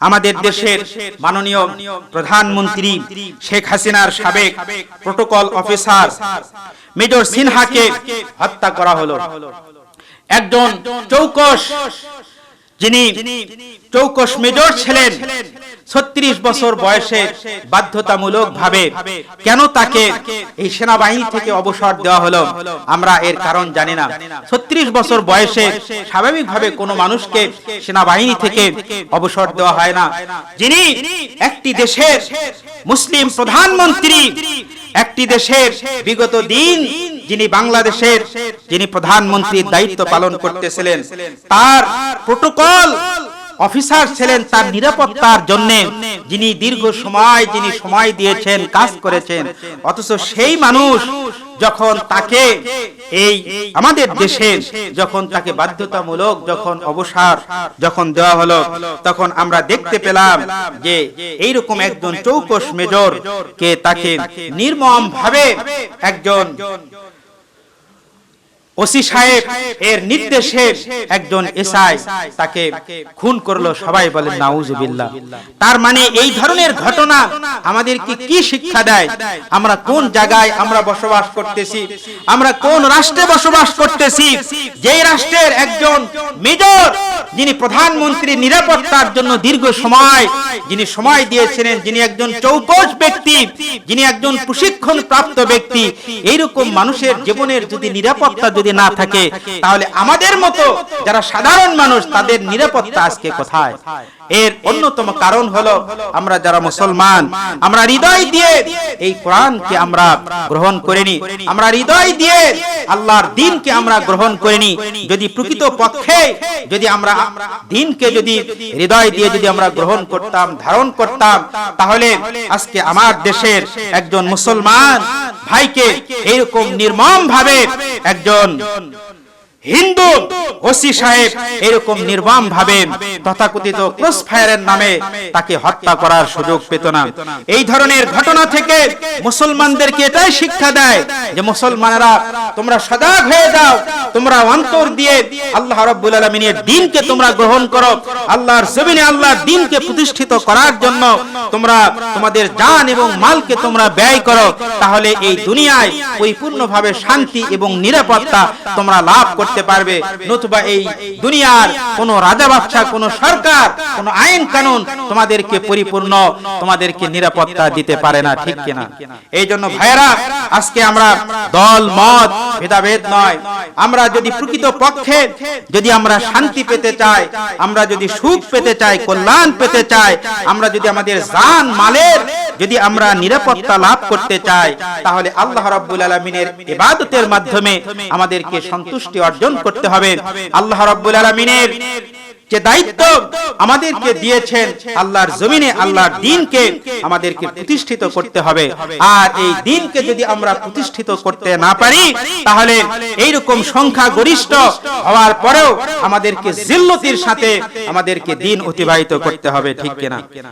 আমাদের দেশের মাননীয় প্রধানমন্ত্রী শেখ হাসিনার সাবেক প্রোটোকল অফিসার মেজর সিনহাকে হত্যা করা হলো। একজন চৌকস যিনি চৌকস মেজর ছিলেন, ছত্রিশ বছর বয়সে বাধ্যতামূলক ভাবে কেন তাকে এই সেনাবাহিনী থেকে অবসর দেওয়া হলো, আমরা এর কারণ জানি না। ছত্রিশ বছর বয়সে স্বাভাবিকভাবে কোনো মানুষকে সেনাবাহিনী থেকে অবসর দেওয়া হয় না। যিনি একটি দেশের মুসলিম প্রধানমন্ত্রী, একটি দেশের বিগত দিন যিনি বাংলাদেশের যিনি প্রধানমন্ত্রীর দায়িত্ব পালন করতেছিলেন তার প্রোটোকল অফিসার ছিলেন তার নিরাপত্তার জন্য। যিনি দীর্ঘ সময় যিনি সময় দিয়েছেন কাজ করেছেন। অথচ সেই মানুষ যখন তাকে এই আমাদের দেশে যখন তাকে বাধ্যতামূলক যখন অবসর যখন দেওয়া হলো তখন আমরা দেখতে পেলাম যে এইরকম একজন চৌকস মেজর কে তাকে নির্মম ভাবে একজন ওসি সাহেব এর নির্দেশে একজন এসআই তাকে খুন করল সবাই বলেন নাউজুবিল্লাহ। তার মানে এই ধরনের ঘটনা আমাদেরকে কি শিক্ষা দেয়? আমরা কোন জায়গায় আমরা বসবাস করতেছি? আমরা কোন রাষ্ট্রে বসবাস করতেছি? যেই রাষ্ট্রের একজন মেজর যিনি প্রধানমন্ত্রী নিরাপত্তার জন্য দীর্ঘ সময় যিনি সময় দিয়েছিলেন, যিনি একজন চৌকস ব্যক্তি, যিনি একজন প্রশিক্ষণ প্রাপ্ত ব্যক্তি, এইরকম মানুষের জীবনের যদি নিরাপত্তা যদি না থাকে, তাহলে আমাদের মতো যারা সাধারণ মানুষ, তাদের নিরাপত্তা আজকে কোথায়? এর অন্যতম কারণ হলো আমরা যারা মুসলমান আমরা হৃদয় দিয়ে এই কোরআনকে আমরা গ্রহণ করিনি। আমরা হৃদয় দিয়ে আল্লাহর দিনকে আমরা গ্রহণ করিনি। যদি প্রকৃত পক্ষে যদি আমরা দিনকে যদি হৃদয় দিয়ে যদি আমরা গ্রহণ করতাম ধারণ করতাম তাহলে আজকে আমার দেশের একজন মুসলমান ভাইকে এরকম নির্মম ভাবে একজন হিন্দু ওসি সাহেব এরকম নির্মম ভাবে তথাকথিত ক্রস ফায়ারের নামে তাকে হত্যা করার সুযোগ পেত না। এই ধরনের ঘটনা থেকে মুসলমানদেরকে এটাই শিক্ষা দেয় যে মুসলমানেরা তোমরা সজাগ হয়ে যাও। তোমরা অন্তর দিয়ে আল্লাহ রাব্বুল আলামিনের দিনকে তোমরা গ্রহণ করো। আল্লাহর জমিনে আল্লাহর দিনকে প্রতিষ্ঠিত করার জন্য তোমরা তোমাদের জান এবং মালকে তোমরা ব্যয় করো। তাহলে এই দুনিয়ায় পরিপূর্ণভাবে শান্তি এবং নিরাপত্তা তোমরা লাভ করতে পারবে। নতুবা এই দুনিয়ার কোন রাজা বাদশা কোন সরকার, কোন আইন কানুন তোমাদেরকে পরিপূর্ণ, তোমাদেরকে নিরাপত্তা দিতে পারে না, ঠিক কিনা? এই জন্য ভাইয়েরা, আজকে আমরা দল, মত, ভেদাভেদ নয়। আমরা যদি প্রকৃত পক্ষে যদি আমরা শান্তি পেতে চাই আমরা যদি সুখ পেতে চাই কল্যাণ পেতে চাই আমরা যদি আমাদের জান মালের যদি আমরা নিরাপত্তা লাভ করতে চাই তাহলে আল্লাহ রাব্বুল আলামিনের ইবাদতের মাধ্যমে আমাদেরকে সন্তুষ্টি অর্জন করতে হবে। আল্লাহ রাব্বুল আলামিনের যে দায়িত্ব আমাদেরকে দিয়েছেন আল্লাহর জমিনে আল্লাহর দিনকে আমাদেরকে প্রতিষ্ঠিত করতে হবে। আর এই দিনকে যদি আমরা প্রতিষ্ঠিত করতে না পারি তাহলে এইরকম সংখ্যা গরিষ্ঠ হওয়ার পরেও আমাদেরকে জিল্লতির সাথে আমাদেরকে দিন অতিবাহিত করতে হবে ঠিক কিনা?